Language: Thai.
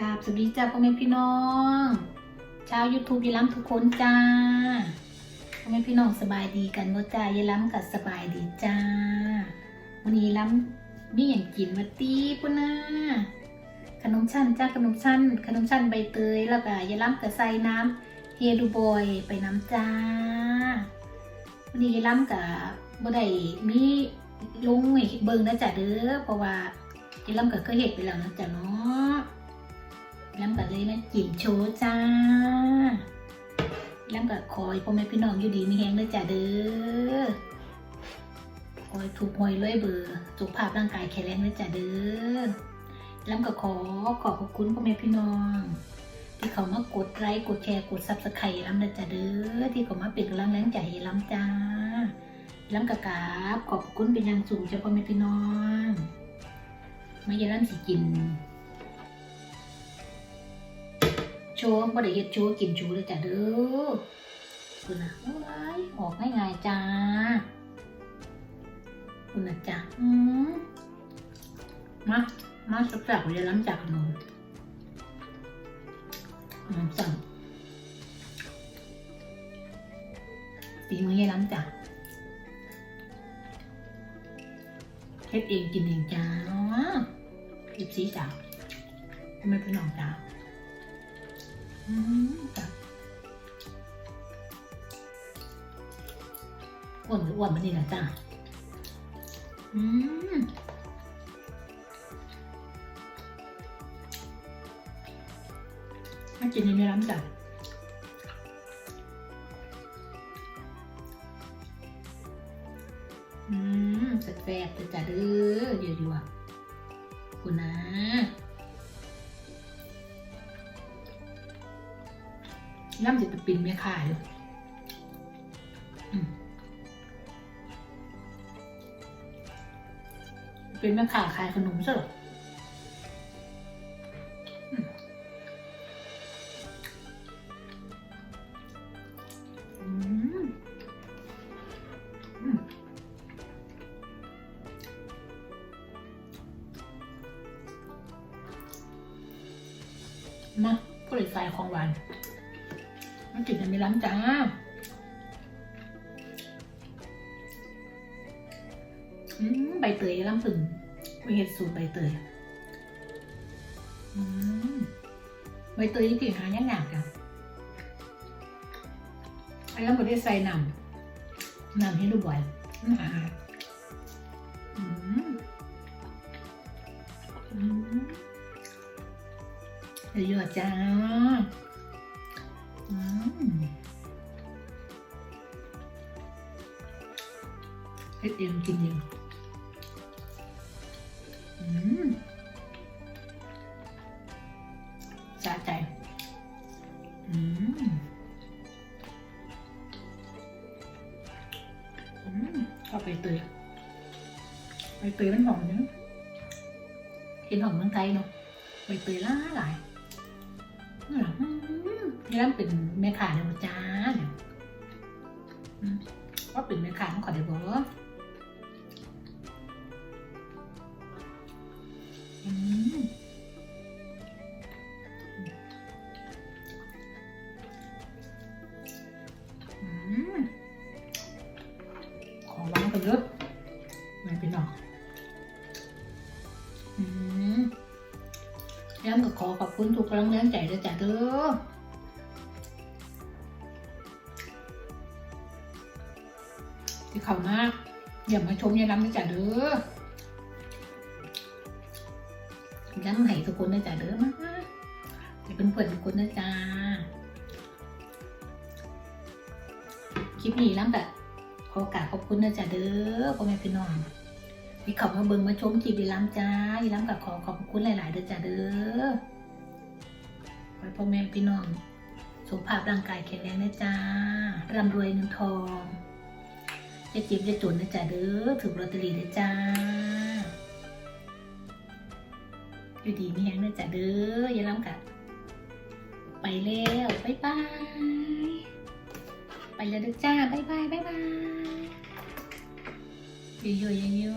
สวัสดีจ้าพ่อแม่พี่น้อง ชาว YouTube ยายล้ำทุกคนจ้าพ่อแม่พี่น้องสบายดีกันบ่จ้ายายล้ำกับสบายดีจ้าวันนี้ล้ำมีอย่างกินมาตีปุ่นนะขนมชั้นจ้าขนมชั้นขนมชั้นใบเตยแล้วก็ยายล้ำกับใส่น้ำเฮดูบอยไปน้ำจ้าวันนี้ยายล้ำกับบ่ได้มีลุงให้เบิ่งนะจ้ะเด้อเพราะว่ากินล้ำกับเคยเห็ดไปแล้วนะจ๊ะเนาะ ล้ำกับเลยมากินโชว์จ้าล้ำกับคอยพ่อแม่พี่น้องอยู่ดีมีแฮงเลยจ้ะเด้อคอยถูกหวยรวยเบอร์สุขภาพร่างกายแข็งแรงเลยจ้ะเด้อล้ำกับขอขอบคุณพ่อแม่พี่น้อง ที่เขามากดไลค์กดแชร์กดซับสไครต์ล้ำนะจ้ะเด้อที่เขามาเป็นกำลังแรงใจให้ล้ำจ้าล้ำกับกราบขอบคุณเป็นอย่างสูงเจ้าพ่อแม่พี่น้องไม่ยาล้ำสิกิน โชว์บ่ได้เฮ็ดโชว์กินโชว์เลยจ้ะเด้อคุณนะโอ้ยออกง่ายๆจ้าคุณนะจ้ะอืมมามาสักจากยาล้ำจากขนมขนมสั่งฝีมือยายล้ำจ้ะเฮ็ดเองกินเองจ้าสิบสี่จ้าไม่เป็นหนองจ้า อ้วนหรืออ้วนมันนี่แหละจ้าอืมมากินในเมร้านจ้ะอืมแซ่บๆเลยจ้ะเด้อเดี๋ยวดีว่าคุณนะ ย่ำจะไปปินแม่ค้าอยู่เป็นแม่ค้าขายขนมซะหรออมาผู้ใดใส่ของหวาน มันกินกันไม่ล้ำจ้าอืมใบเตยล้ำถึงมีเห็ดสูตรใบเตยอืมใบเตยที่กินหายากๆกันไอ้ล้ำก็ได้ใส่น้ำน้ำให้ดูบ่อยมันหาอืมอืมเยอะจ้า เฮ็ดเองกินเองอืมสะใจ อืม อืมชอบใบเตยใบเตยมันหอมเนอะกินหอมเมืองไทยเนาะใบเตยล่าหลายนี่หรอ อืมนี่แล้วเป็นแม่ค้าเนี่ยจ้าเนี่ยว่าเป็นแม่ค้าของขอได้บอกอืมอืมของวานก็เยอะไม่เป็นหรอกอืมย้ำก็ขอขอบคุณทุกกำลังแรงใจด้วยจ้ะเด้อ ที่เขามาอย่ามาชมยาล้ำนะจ๊ะเด้อย้ำให้ทุกคนนะจ๊ะเด้อมาจะเป็นเพื่อนทุกคนนะจ๊ะคลิปนี้ล้ำแบบขอกราบขอบคุณนะจ๊ะเด้อพ่อแม่พี่น้องที่เขามาเบิ่งมาชมคลิปอีล้ำจ้าอีล้ำกับขอขอบคุณหลายๆเด้อจ้าเด้อขอให้พ่อแม่พี่น้องสุขภาพร่างกายแข็งแรงนะจ้าร่ำรวยเงินทอง จะจิบจะจุนนะจ๊ะเด้อถูกลอตเตอรี่นะจ้า อยู่ดีมีแฮงนะจ๊ะเด้ออย่าล้ำกับไปแล้วบ๊ายบาย ไปแล้วเด้อจ้าบ๊ายบายบ๊ายบายอยู่ๆอย่างนี้